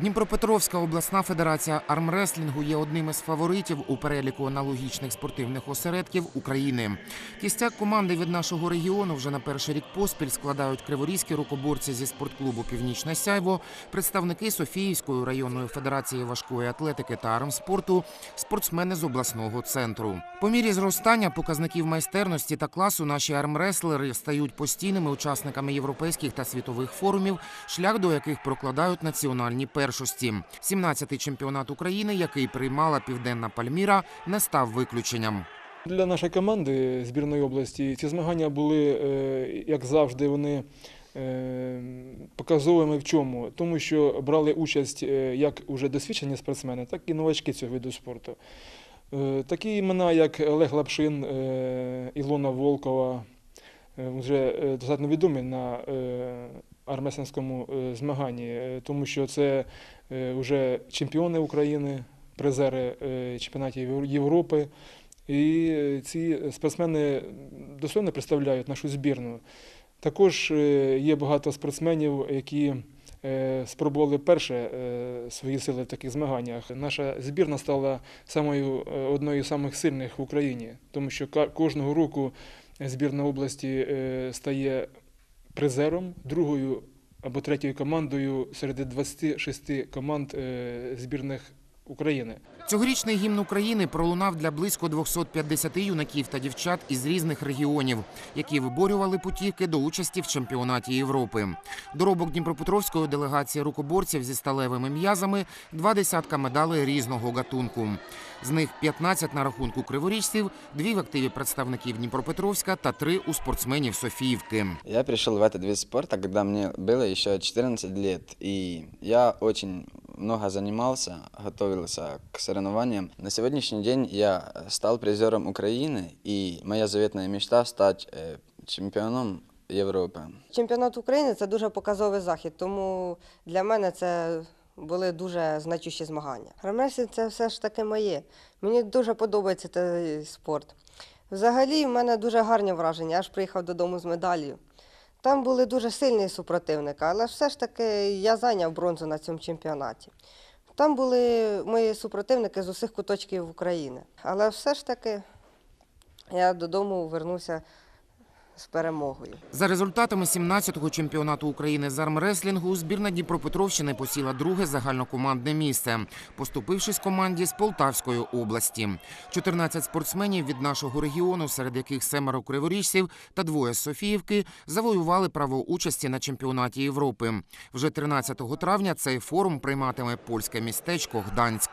Дніпропетровська обласна федерація армреслінгу є одним із фаворитів у переліку аналогічних спортивних осередків України. Кістяк команди від нашого регіону вже на перший рік поспіль складають криворізькі рукоборці зі спортклубу Північне Сяйво, представники Софіївської районної федерації важкої атлетики та армспорту, спортсмени з обласного центру. По мірі зростання показників майстерності та класу наші армреслери стають постійними учасниками європейських та світових форумів, шлях до яких прокладають національні першості. 17-й чемпіонат України, який приймала Південна Пальміра, не став виключенням. Для нашої команди збірної області ці змагання були, е, як завжди, вони е, показовими в чому? Тому що брали участь е, як уже досвідчені спортсмени, так і новачки цього виду спорту. Такі імена, як Олег Лапшин, Ілона Волкова, вже достатньо відомі на е, армрестлинському е, змаганні, е, тому що це вже чемпіони України, призери е, чемпіонатів Європи. І е, ці спортсмени достойно представляють нашу збірну. Також е, є багато спортсменів, які е, спробували перше е, свої сили в таких змаганнях. Наша збірна стала самою е, одною з самих сильних в Україні, тому що кожного року збірна області е, стає призером, другою або третьою командою серед 26 команд е, збірних України. Цьогорічний гімн України пролунав для близько 250 юнаків та дівчат із різних регіонів, які виборювали путівки до участі в чемпіонаті Європи. Доробок Дніпропетровської делегації рукоборців зі сталевими м'язами два десятка медалей різного гатунку. З них 15 на рахунку криворіжців, дві в активі представників Дніпропетровська та три у спортсменів Софіївки. Я пришел в этот вид спорта, когда мне было еще 14 лет, и я очень много занимался, готовился к соревнованиям. На сегодняшний день я стал призером Украины, и моя заветная мечта стать э, чемпионом Европы. Чемпіонат України це дуже показовий захід, тому для мене це були дуже значущі змагання. Ремеслі це все ж таки моє. Мені дуже подобається цей спорт. Взагалі, в мене дуже гарні враження. Я ж приїхав додому з медаллю. Там були дуже сильні супротивники, але все ж таки я зайняв бронзу на цьому чемпіонаті. Там були мої супротивники з усіх куточків України. Але все ж таки я додому вернувся з перемогою. За результатами 17-го чемпіонату України з армреслінгу збірна Дніпропетровщини посіла друге загальнокомандне місце, поступившись команді з Полтавської області. 14 спортсменів від нашого регіону, серед яких семеро криворіжців та двоє з Софіївки, завоювали право участі на чемпіонаті Європи. Вже 13 травня цей форум прийматиме польське містечко Гданськ.